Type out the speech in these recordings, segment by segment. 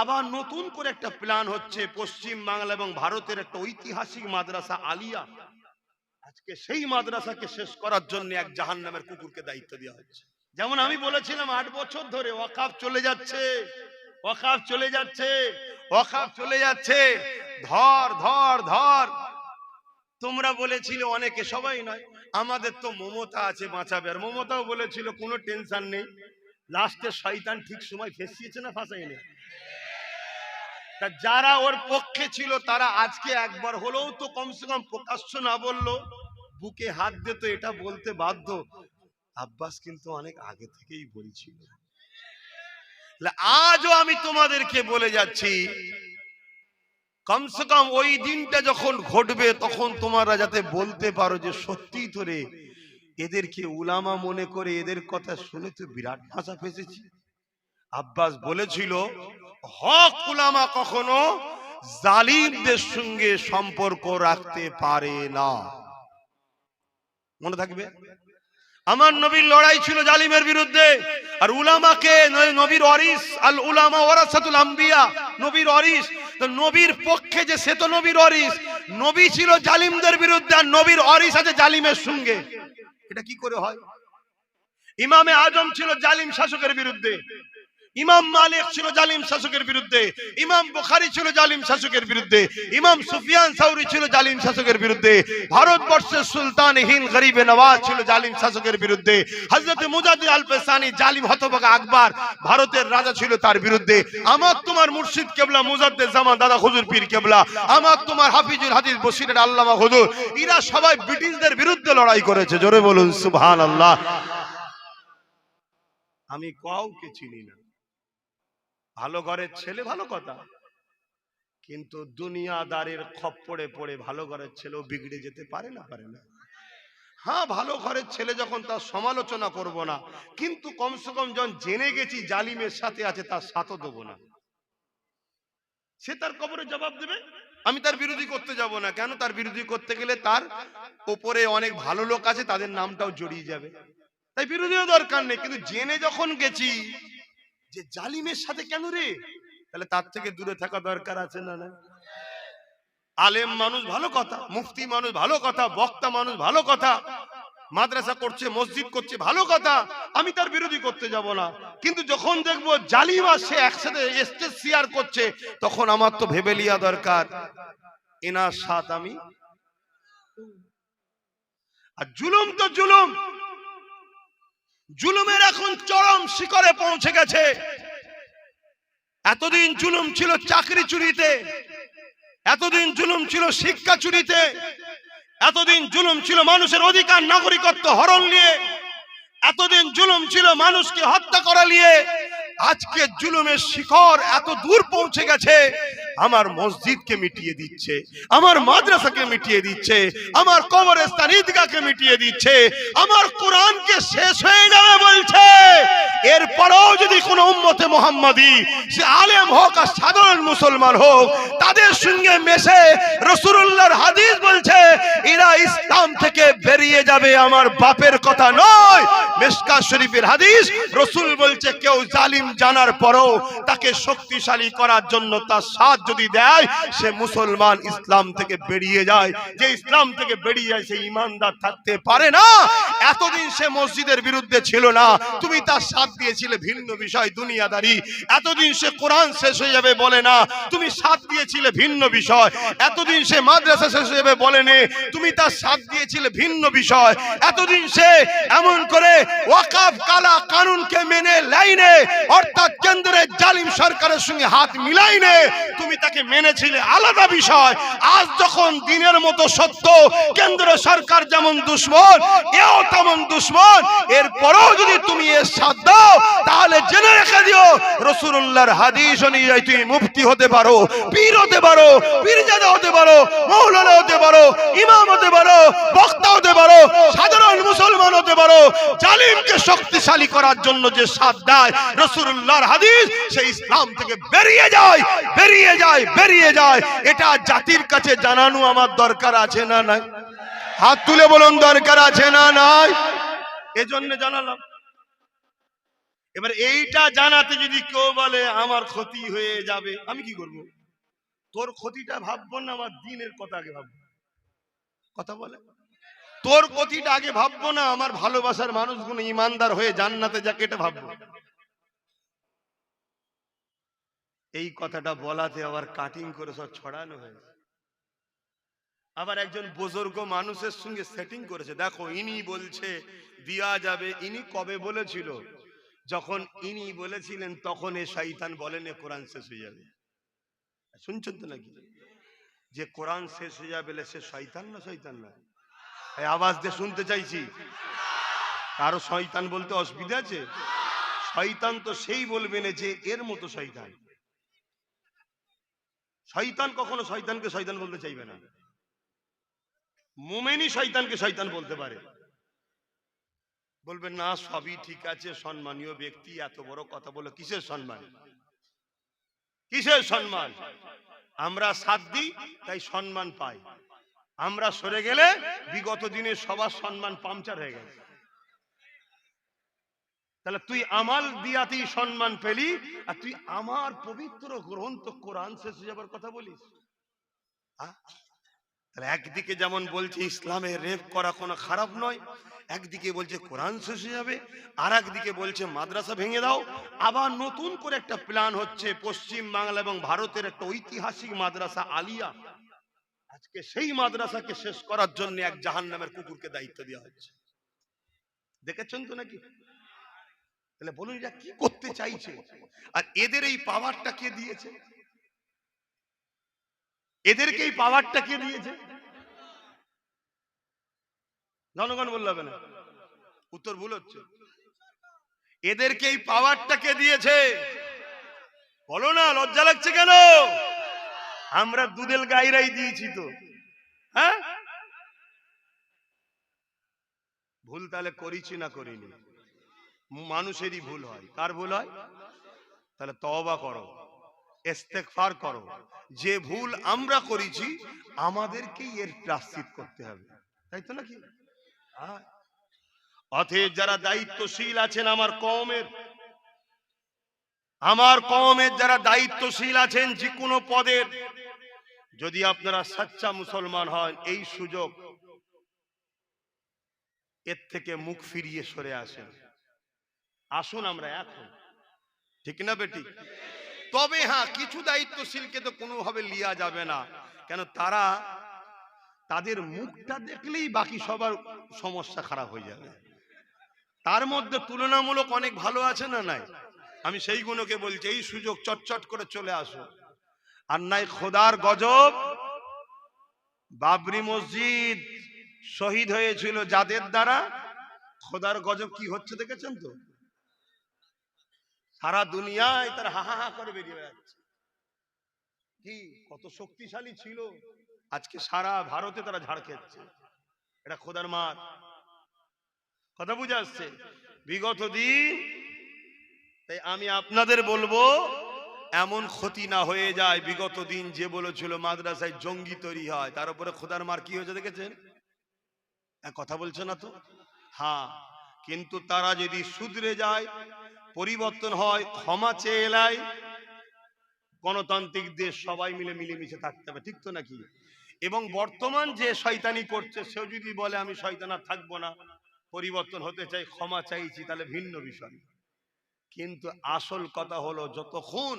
আবার নতুন করে একটা প্ল্যান হচ্ছে পশ্চিম বাংলা এবং ভারতের একটা ঐতিহাসিক মাদ্রাসা আলিয়া। আজকে সেই মাদ্রাসাকে শেষ করার জন্য এক জাহান নামের কুকুরকে দায়িত্ব দেওয়া হচ্ছে। যেমন আমি বলেছিলাম, আট বছর ধরে ওয়াকাফ চলে যাচ্ছে, ওয়াকাফ চলে যাচ্ছে, ওয়াকাফ চলে যাচ্ছে। ধর ধর ধর। তোমরা বলেছিলে অনেকে, সবাই নয়, আমাদের তো মমতা আছে বাঁচাবে। আর মমতাও বলেছিল, কোনো টেনশন নেই। লাস্টে শয়তান ঠিক সময় ফেসিয়েছে না ফাঁসাইনি তা যারা ওর পক্ষে ছিল, তারা আজকে একবার হলেও তো কমসে কম প্রকাশ্য না বলল। বুকে হাত দিত এটা বলতে বাধ্য। আব্বাস কিন্তু অনেক আগে থেকেই বলছিল। আজও আমি তোমাদেরকে বলে যাচ্ছি, কমসে কম ওই দিনটা যখন ঘটবে, তখন তোমরা যাতে বলতে পারো যে সত্যি ধরে এদেরকে উলামা মনে করে এদের কথা শুনে তো বিরাট ভাষা ফেসেছি। আব্বাস বলেছিল হক উলামা কখনো জালিমদের সঙ্গে সম্পর্ক রাখতে পারে না। মনে থাকবে? আমার নবীর লড়াই ছিল জালিমের বিরুদ্ধে, আর উলামাকে নবীর অরিস আল উলামা ওয়ারাসাতুল আম্বিয়া, নবীর অরিস তো নবীর পক্ষে যে সে তো নবীর অরিস নবী ছিল জালিমদের বিরুদ্ধে, আর নবীর অরিস আছে জালিমের সঙ্গে। এটা কি করে হয়? ইমামে আজম ছিল জালিম শাসকের বিরুদ্ধে। ইমাম মালিক ছিল জালিম শাসকের বিরুদ্ধে, ইমাম বুখারী ছিল জালিম শাসকের বিরুদ্ধে, ইমাম সুফিয়ান সাউরি ছিল জালিম শাসকের বিরুদ্ধে, ভারতবর্ষের সুলতান হিন্দ গরিবে নওয়াজ ছিল জালিম শাসকের বিরুদ্ধে, হযরত মুজাদ্দিদ আল পেসানি জালিম হতভাগা আকবর ভারতের রাজা ছিল তার বিরুদ্ধে, আমার তোমার মুর্শিদ কেবলা মুজাদ্দিদ জামান দাদা হুজুর পীর কেবলা, আমার তোমার হাফিজুল হাদিস বসিরের আল্লামা হুজুর, এরা সবাই ব্রিটিশদের বিরুদ্ধে লড়াই করেছে, জোরে বলুন সুবহানাল্লাহ। আমি কাউকে চিনি না। ভালো ঘরের ছেলে, ভালো কথা। কিন্তু দুনিয়াদারের খপ্পরে পড়ে ভালো ঘরের ছেলেও বিগড়ে যেতে পারে না? পারে না। হ্যাঁ ভালো ঘরের ছেলে যখন তার সমালোচনা করব না, কিন্তু কমসে কম যখন জেনে গেছি জালিমের সাথে আছে, তার সাথও দেবো না। সে তার কবরে জবাব দেবে, আমি তার বিরোধী করতে যাব না। কেন তার বিরোধী করতে গেলে তার ওপরে অনেক ভালো লোক আছে, তাদের নামটাও জড়িয়ে যাবে। তাই বিরোধীও দরকার নেই। কিন্তু জেনে যখন গেছি যে জালিমের সাথে কেন রে? তাহলে তার থেকে দূরে থাকা দরকার আছে না না? আলেম মানুষ ভালো কথা, মুফতি মানুষ ভালো কথা, বক্তা মানুষ ভালো কথা, মাদ্রাসা করছে, মসজিদ করছে ভালো কথা, আমি তার বিরোধী করতে যাব না। কিন্তু যখন দেখব জালিম সে একসাথে স্টেজ শেয়ার করছে, তখন আমার তো ভেবে লিয়া দরকার। এনার সাথ আমি। আর জুলুম তো জুলুম। জুলুমের এখন চরম শিখরে পৌঁছে গেছে। এতদিন জুলুম ছিল চাকরি চুরিতে, এতদিন জুলুম ছিল শিক্ষা চুরিতে, এতদিন জুলুম ছিল মানুষের অধিকার নাগরিকত্ব হরণ নিয়ে, এতদিন জুলুম ছিল মানুষকে হত্যা করা নিয়ে। আজকে জুলুমের শিখর এত দূর পৌঁছে গেছে। আমার মসজিদকে মিটিয়ে দিচ্ছে, আমার মাদ্রাসাকে মিটিয়ে দিচ্ছে, আমার কবরস্থান ঈদগাহকে মিটিয়ে দিচ্ছে, আমার কোরআনকে শেষ হয়ে যাবে বলছে। এরপরেও যদি কোনো উম্মতে মোহাম্মদী সে আলেম হোক আর সাধারণ মুসলমান হোক, তাদের সঙ্গে মেশে রসুল্লাহর হাদিস বলছে, এরা ইসলাম থেকে বেরিয়ে যাবে আমার বাপের কথা নয়। মেশকা শরীফের হাদিস রসুল বলছে, কেউ জালিম জানার পরও তাকে শক্তিশালী করার জন্য তার সাথ যদি দেয়, সে মুসলমান ইসলাম থেকে বেরিয়ে যায়। যে ইসলাম থেকে বেরিয়ে যায়, সে ইমানদার থাকতে পারে না। এতদিন সে মসজিদের বিরুদ্ধে ছিল না। তুমি তার সাথ দিয়েছিলে ভিন্ন বিষয়, দুনিয়াদারি। এতদিন সে কোরআন শেষ হয়ে যাবে বলে না, তুমি সাথ দিয়েছিলে ভিন্ন বিষয়। এতদিন সে মাদ্রাসা শেষ হয়ে যাবে বলে নে, তুমি তার সাথ দিয়েছিলে ভিন্ন বিষয়। এতদিন সে এমন করে ওয়াকাফ, কালা, কানুনকে মেনে লাইনে, অর্থাৎ কেন্দ্রের জালিম সরকারের সঙ্গে হাত মিলাইনে, তুমি তাকে মেনেছিলে আলাদা বিষয়। আজ যখন দিনের মতো সত্য, কেন্দ্র সরকার যেমন দুশ্মন, এও তেমন দুশ্মন, এরপরেও যদি তুমি এর সাথ তাহলে জেনে রেখে দিও রসুল্লাহর হাদিস অনুযায়ী তুমি মুফতি হতে পারো, পীর হতে পারো, পীরজাদা হতে পারো, মৌলানা হতে পারো, ইমাম হতে পারো, বক্তা হতে পারো, সাধারণ মুসলমান হতে পারো, জালিমকে শক্তিশালী করার জন্য যে সাথ দেয় রসুল্লাহর হাদিস, সে ইসলাম থেকে বেরিয়ে যায় বেরিয়ে যায় বেরিয়ে যায়। এটা জাতির কাছে জানানো আমার দরকার আছে না নাই? হাত তুলে বলুন, দরকার আছে না নাই? এজন্য জানালাম। এবার এইটা জানাতে যদি কেউ বলে, আমার ক্ষতি হয়ে যাবে আমি কি করব? তোর ক্ষতিটা ভাববো না, আমার দিনের কথা আগে ভাববো। কথা বলে? তোর ক্ষতিটা আগে ভাববো না, আমার ভালোবাসার মানুষগুলো ইমানদার হয়ে জান্নাতে যাকে, এটা ভাববো। এই কথাটা বলাতে আবার কাটিং করে সব ছড়ানো হয়েছে। আবার একজন বুজুর্গ মানুষের সঙ্গে সেটিং করেছে। দেখো, ইনি বলছে, দিয়া যাবে ইনি কবে বলেছিল? যখন ইনি বলেছিলেন তখন এ শয়তান বলেন এ কোরআন শেষ হয়ে যাবে। শুনছেন তো নাকি? যে কোরআন শেষ হয়ে যাবে সে শয়তান না শয়তান না? আওয়াজ দিয়ে শুনতে চাইছি। কারও শয়তান বলতে অসুবিধা আছে? শয়তান তো সেই বলবে না যে এর মতো শয়তান। শয়তান। কখনো শয়তানকে শয়তান বলতে চাইবে না। মোমেনই শয়তানকে শয়তান বলতে পারে। বলবে না, সবই ঠিক আছে, সম্মানীয় ব্যক্তি, এত বড় কথা বলে কিসের সম্মান? কিসের সম্মান? আমরা সাথ দিই, তাই সম্মান পাই। আমরা সরে গেলে বিগত দিনে সবার সম্মান পাংচার হয়ে গেছে। তাহলে তুই আমাল দিয়াতেই সম্মান পেলি, আর তুই আমার পবিত্র গ্রন্থ কোরআন শেষ যাবার কথা বলিস। একদিকে যেমন বলছি, ইসলামে রেপ করা কোনো খারাপ নয় একদিকে বলছে কোরআন শেষ হয়ে যাবে আর একদিকে বলছে মাদ্রাসা ভেঙে দাও। আবার নতুন করে একটা প্ল্যান হচ্ছে পশ্চিম বাংলা এবং ভারতের একটা ঐতিহাসিক মাদ্রাসা আলিয়া। আজকে সেই মাদ্রাসাকে শেষ করার জন্য এক জাহান নামের কুকুরকে দায়িত্ব দেওয়া হচ্ছে। দেখেছেন তো নাকি? তাহলে বলুন এটা কি করতে চাইছে? আর এদের এই পাওয়ারটা কে দিয়েছে? এদেরকে এই পাওয়ারটা কে দিয়েছে? জনগণ বললে না। উত্তর ভুল হচ্ছে। এদেরকে এই পাওয়ারটা কে দিয়েছে। বলো না, লজ্জা লাগছে কেন? আমরা দুধেল গাইরাই দিয়েছি তো। হ্যাঁ? ভুল তাহলে করিছি না করিনি। মানুষেরই ভুল হয়। কার ভুল হয়? তাহলে তবা করো, ইস্তেগফার করো। যে ভুল আমরা করেছি, আমাদেরকেই এর প্রাশ্চিত করতে হবে। তাই তো নাকি। অতএব যারা দায়িত্বশীল আছেন আমার কওমের আমার কওমের যারা দায়িত্বশীল আছেন যে কোনো পদের, যদি আপনারা সাচ্চা মুসলমান হন, এই সুযোগ এর থেকে মুখ ফিরিয়ে সরে আসেন। আসুন আমরা এখন। ঠিক না বেটি? তবে হ্যাঁ কিছু দায়িত্বশীলকে তো কোনোভাবে লিয়া যাবে না। কেন তারা তাদের মুখটা দেখলেই বাকি সবার সমস্যা খারাপ হয়ে যাবে। তার মধ্যে তুলনামূলক অনেক ভালো আছে না নাই? আমি সেই গুণকে বলছি, এই সুযোগ চটচট করে চলে আসো। আর নাই খোদার গজব, বাবরি মসজিদ শহীদ হয়েছিল যাদের দ্বারা? খোদার গজব কি হচ্ছে দেখেছেন তো? সারা দুনিয়ায় তার হা হা করে বেরিয়ে বেড়াচ্ছে। কি, কত শক্তিশালী ছিল। আজকে সারা ভারতে তারা ঝাড় খেচ্ছে এটা খোদার মার। কথা বুঝে আসছে? বিগত দিন, তাই আমি আপনাদের বলব, এমন ক্ষতি না হয়ে যায়, বিগত দিন যে বলেছিল মাদ্রাসায় জঙ্গি তৈরি হয়, তার উপরে খোদার মার কি হয়েছে দেখেছেন? কথা বলছে না তো? হ্যাঁ কিন্তু তারা যদি শুধরে যায়, পরিবর্তন হয়, ক্ষমা চেয়ে এলায় গণতান্ত্রিক দেশ সবাই মিলে মিলেমিশে থাকতে হবে, ঠিক তো নাকি? এবং বর্তমান যে শয়তানি করছে, সেও যদি বলে, আমি শয়তান আর থাকব না, পরিবর্তন হতে চাই, ক্ষমা চাইছি, তাহলে ভিন্ন বিষয়। কিন্তু আসল কথা হলো, যতক্ষণ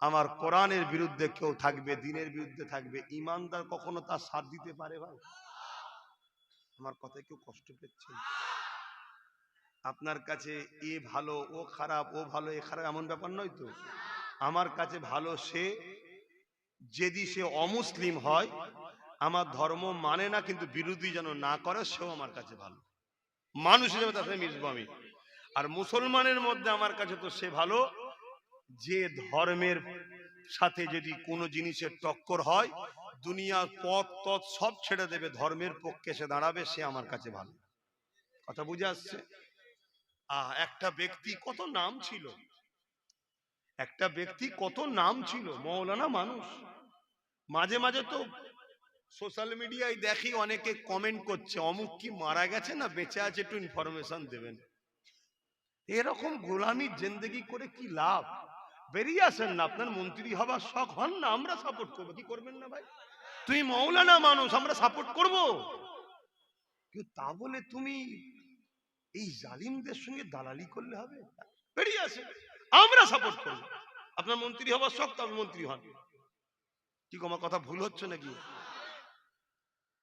আমার কোরআনের বিরুদ্ধে কেউ থাকবে, দিনের বিরুদ্ধে থাকবে, ইমানদার কখনো তার সাথ দিতে পারে ভাই? আমার কথায় কেউ কষ্ট পেচ্ছে আপনার কাছে এ ভালো, ও খারাপ, ও ভালো, এ খারাপ, এমন ব্যাপার নয় তো? আমার কাছে ভালো সে, যদি সে অমুসলিম হয় আমার ধর্ম মানে না, কিন্তু বিরোধী যেন না করে, সেও আমার কাছে ভালো। মানুষ হিসেবে তার সাথে মিশবো আমি। আর মুসলমানের মধ্যে আমার কাছে তো সে ভালো, যে ধর্মের সাথে যদি কোনো জিনিসের টক্কর হয় দুনিয়ার পথ, তৎ সব ছেড়ে দেবে, ধর্মের পক্ষে সে দাঁড়াবে, সে আমার কাছে ভালো। কথা বুঝে আসছে? আহ, একটা ব্যক্তি কত নাম ছিল? একটা ব্যক্তি কত নাম ছিল? মৌলানা মানুষ। মাঝে মাঝে তো সোশ্যাল মিডিয়ায় দেখি অনেকে কমেন্ট করছে, অমুক কি মারা গেছে না বেঁচে আছে একটু ইনফরমেশন দেবেন। এরকম গোলামির জেন্দেগি করে কি লাভ? বেরিয়ে আসেন না, আপনার মন্ত্রী হবার শখ হন না, আমরা সাপোর্ট করব। কি করবেন না ভাই? তুই মৌলানা মানুষ, আমরা সাপোর্ট করব। কিন্তু তা বলে তুমি এই জালিমদের সঙ্গে দালালি করলে হবে? বেরিয়ে আসে আমরা সাপোর্ট করব। আপনার মন্ত্রী হবার শখ তবে মন্ত্রী হন। কি আমার কথা ভুল হচ্ছে নাকি?